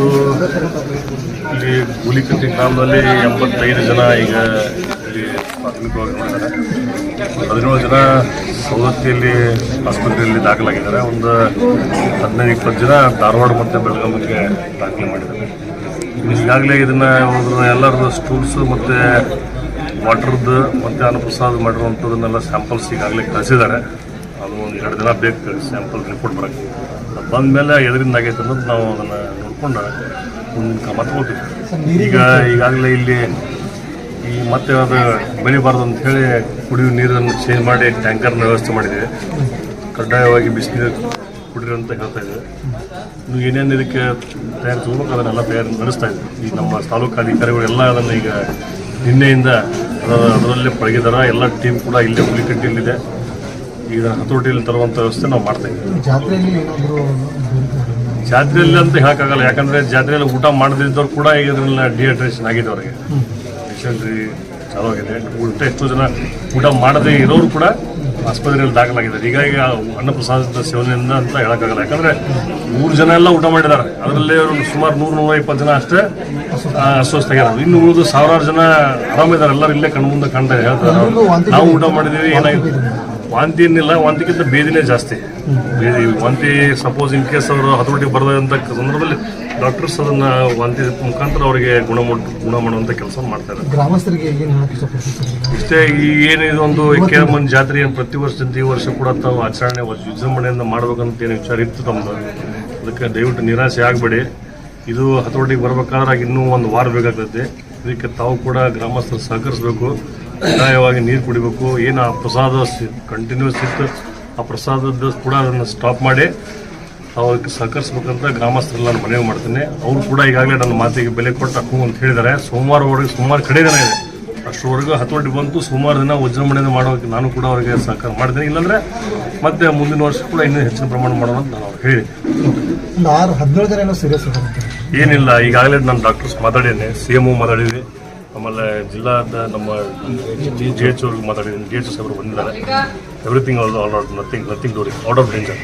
ಇದು ಇಲ್ಲಿ ಹುಲಿಕಟ್ಟಿ ಗ್ರಾಮದಲ್ಲಿ ಎಂಬತ್ತೈದು ಜನ ಈಗ ಇಲ್ಲಿ ಪ್ರಾಥಮಿಕವಾಗಿ ನೋಡಿದ್ದಾರೆ. ಹದಿನೇಳು ಜನ ಸವದತ್ತಿಯಲ್ಲಿ ಆಸ್ಪತ್ರೆಯಲ್ಲಿ ದಾಖಲಾಗಿದ್ದಾರೆ. ಒಂದು ಹದಿನೈದು, ಇಪ್ಪತ್ತು ಜನ ಧಾರವಾಡ ಮತ್ತು ಬೆಳಗಾವಿಗೆ ದಾಖಲೆ ಮಾಡಿದ್ದಾರೆ. ಈಗಾಗಲೇ ಇದನ್ನು ಎಲ್ಲರದ್ದು ಸ್ಟೂಲ್ಸು ಮತ್ತು ವಾಟ್ರದ್ದು ಮತ್ತು ಅನ್ನಪ್ರಸಾದ ಮಾಡಿರುವಂಥದ್ದನ್ನೆಲ್ಲ ಸ್ಯಾಂಪಲ್ಸ್ ಈಗಾಗಲೇ ಕಳಿಸಿದ್ದಾರೆ. ಅದು ಒಂದು ಎರಡು ದಿನ ಬೇಕು ಸ್ಯಾಂಪಲ್ ರಿಪೋರ್ಟ್ ಬರೋಕ್ಕೆ. ಬಂದ ಮೇಲೆ ಎದರಿಂದ ಆಗೈತೆ ಅನ್ನೋದು ನಾವು ಅದನ್ನು ನೋಡ್ಕೊಂಡು ಮುಂದಿನ ಕ್ರಮ ತಗೋತೀವಿ ಈಗ ಈಗಾಗಲೇ ಇಲ್ಲಿ ಈ ಮತ್ತೆ ಅದು ಬೆಳಿಬಾರ್ದು ಅಂತ ಹೇಳಿ ಕುಡಿಯುವ ನೀರನ್ನು ಚೇಂಜ್ ಮಾಡಿ ಟ್ಯಾಂಕರ್ನ ವ್ಯವಸ್ಥೆ ಮಾಡಿದ್ದೀವಿ. ಕಡ್ಡಾಯವಾಗಿ ಬಿಸಿನೀರು ಕುಡಿರಿ ಅಂತ ಹೇಳ್ತಾ ಇದ್ದೀವಿ. ಏನೇನು ಇದಕ್ಕೆ ತಯಾರಿ ತಗೋಬೇಕು ಅದನ್ನೆಲ್ಲ ತಯಾರಿ ನಡೆಸ್ತಾ ಇದ್ದೀವಿ. ಈ ನಮ್ಮ ತಾಲೂಕು ಅಧಿಕಾರಿಗಳು ಎಲ್ಲ ಅದನ್ನು ಈಗ ನಿನ್ನೆಯಿಂದ ಅದರ- ಅದರಲ್ಲೇ ಪಳಗಿದಾರ. ಎಲ್ಲ ಟೀಮ್ ಕೂಡ ಇಲ್ಲೇ ಹುಲಿಕಟ್ಟಿಯಲ್ಲಿದೆ. ಈಗ ಹತೋಟಿಯಲ್ಲಿ ತರುವಂಥ ವ್ಯವಸ್ಥೆ ನಾವು ಮಾಡ್ತಾ ಇದ್ದೀವಿ. ಜಾತ್ರೆಯಲ್ಲಿ ಅಂತ ಹೇಳಕ್ಕಾಗಲ್ಲ. ಯಾಕಂದ್ರೆ ಜಾತ್ರೆಯಲ್ಲಿ ಊಟ ಮಾಡದಿದ್ದವ್ರು ಕೂಡ ಈಗ ಇದ್ರಲ್ಲ ಡಿಹೈಡ್ರೇಷನ್ ಆಗಿದೆ ಅವರಿಗೆ. ಡಿಸೆಂಟ್ರಿ ಚಾಲೂ ಆಗಿದೆ. ಊಟ ಎಷ್ಟೋ ಜನ ಊಟ ಮಾಡದೇ ಇರೋರು ಕೂಡ ಆಸ್ಪತ್ರೆಯಲ್ಲಿ ದಾಖಲಾಗಿದ್ದಾರೆ. ಹೀಗಾಗಿ ಅನ್ನಪ್ರಸಾದ ಅನ್ನಪ್ರಸಾದದ ಸೇವನೆಯಿಂದ ಅಂತ ಹೇಳಕ್ಕಾಗಲ್ಲ. ಯಾಕಂದ್ರೆ ಮೂರು ಜನ ಎಲ್ಲ ಊಟ ಮಾಡಿದ್ದಾರೆ. ಅದರಲ್ಲಿ ಅವರು ಸುಮಾರು ನೂರ ನೂರ ಇಪ್ಪತ್ತು ಜನ ಅಷ್ಟೇ ಅಸ್ವಸ್ಥ ಆಗಿರೋದು ಇನ್ನು ಉಳಿದು ಸಾವಿರಾರು ಜನ ಆರಾಮಿದ್ದಾರೆ. ಎಲ್ಲರೂ ಇಲ್ಲೇ ಕಣ್ಮುಂದೆ ಮುಂದೆ ಕಾಣ್ತಾ ಹೇಳ್ತಾರೆ. ನಾವು ಊಟ ಮಾಡಿದ್ದೀವಿ, ಏನಾಗಿದೆ? ವಾಂತಿ ಏನಿಲ್ಲ ವಾಂತಿಗಿಂತ ಬೇದಿನೇ ಜಾಸ್ತಿ. ಬೇದಿ ವಾಂತಿ ಸಪೋಸ್ ಇನ್ ಕೇಸ್ ಅವರು ಹತೋಟಿಗೆ ಬರದಂತ ಸಂದರ್ಭದಲ್ಲಿ ಡಾಕ್ಟರ್ಸ್ ಅದನ್ನ ವಾಂತಿ ಮುಖಾಂತರ ಅವರಿಗೆ ಗುಣ ಗುಣ ಮಾಡುವಂತ ಕೆಲಸ ಮಾಡ್ತಾ ಇದ್ದಾರೆ. ಗ್ರಾಮಸ್ಥರಿಗೆ ಇಷ್ಟೇ ಈ ಏನಿದು ಒಂದು ಕೇರಮನ್ ಜಾತ್ರೆ ಏನು ಪ್ರತಿ ವರ್ಷದಿಂದ ಈ ವರ್ಷ ಕೂಡ ತಾವು ಆಚರಣೆ ವಿಜೃಂಭಣೆಯಿಂದ ಮಾಡ್ಬೇಕಂತ ಏನು ವಿಚಾರ ಇತ್ತು ತಮ್ಮದು ಅದಕ್ಕೆ ದಯವಿಟ್ಟು ನಿರಾಸೆ ಆಗಬೇಡಿ. ಇದು ಹತೋಟಿಗೆ ಬರ್ಬೇಕಾದ್ರೆ ಇನ್ನೂ ಒಂದು ವಾರ ಬೇಕಾಗ್ತದೆ. ಇದಕ್ಕೆ ತಾವು ಕೂಡ ಗ್ರಾಮಸ್ಥರು ಸಹಕರಿಸಬೇಕು. ಕಡ್ಡಾಯವಾಗಿ ನೀರು ಕುಡಿಬೇಕು. ಏನು ಆ ಪ್ರಸಾದ ಕಂಟಿನ್ಯೂಸ್ ಇತ್ತು ಆ ಪ್ರಸಾದದ ಕೂಡ ಅದನ್ನು ಸ್ಟಾಪ್ ಮಾಡಿ ಅವ್ರಿಗೆ ಸಹಕರಿಸ್ಬೇಕಂತ ಗ್ರಾಮಸ್ಥರೆಲ್ಲ ನಾನು ಮನವಿ ಮಾಡ್ತೀನಿ. ಅವರು ಕೂಡ ಈಗಾಗಲೇ ನನ್ನ ಮಾತಿಗೆ ಬೆಲೆ ಕೊಟ್ಟು ಹಾಕು ಅಂತ ಹೇಳಿದ್ದಾರೆ. ಸೋಮವಾರವರೆಗೆ ಸುಮಾರು ಕಡೆ ದಿನ ಇದೆ. ಅಷ್ಟರವರೆಗೂ ಹತೋಟಿ ಬಂತು. ಸುಮಾರು ದಿನ ವಿಜೃಂಭಣೆಯಿಂದ ಮಾಡೋಕೆ ನಾನು ಕೂಡ ಅವರಿಗೆ ಸಹಕಾರ ಮಾಡ್ತೀನಿ. ಇಲ್ಲಾಂದರೆ ಮತ್ತೆ ಮುಂದಿನ ವರ್ಷ ಕೂಡ ಇನ್ನೂ ಹೆಚ್ಚಿನ ಪ್ರಮಾಣ ಮಾಡೋಣ ಅಂತ ನಾನು ಅವ್ರಿಗೆ ಹೇಳಿ ಒಂದು ಆರು ಹದಿನೇಳು ಜನ ಏನೋ ಸೀರಿಯಸ್ ಆಗುತ್ತೆ ಏನಿಲ್ಲ. ಈಗಾಗಲೇ ನಾನು ಡಾಕ್ಟರ್ಸ್ ಮಾತಾಡಿದ್ದೀನಿ. ಸಿ ಎಂ ಮಾತಾಡಿದ್ವಿ. ಆಮೇಲೆ ಜಿಲ್ಲಾದ ನಮ್ಮ ಜಿ ಎಚ್ ಅವ್ರಿಗೆ ಮಾತಾಡಿದ್ದೀನಿ ಜಿ ಎಚ್ ಬಂದಿದ್ದಾರೆ. Everything all all nothing nothing ಡೋರಿ out of danger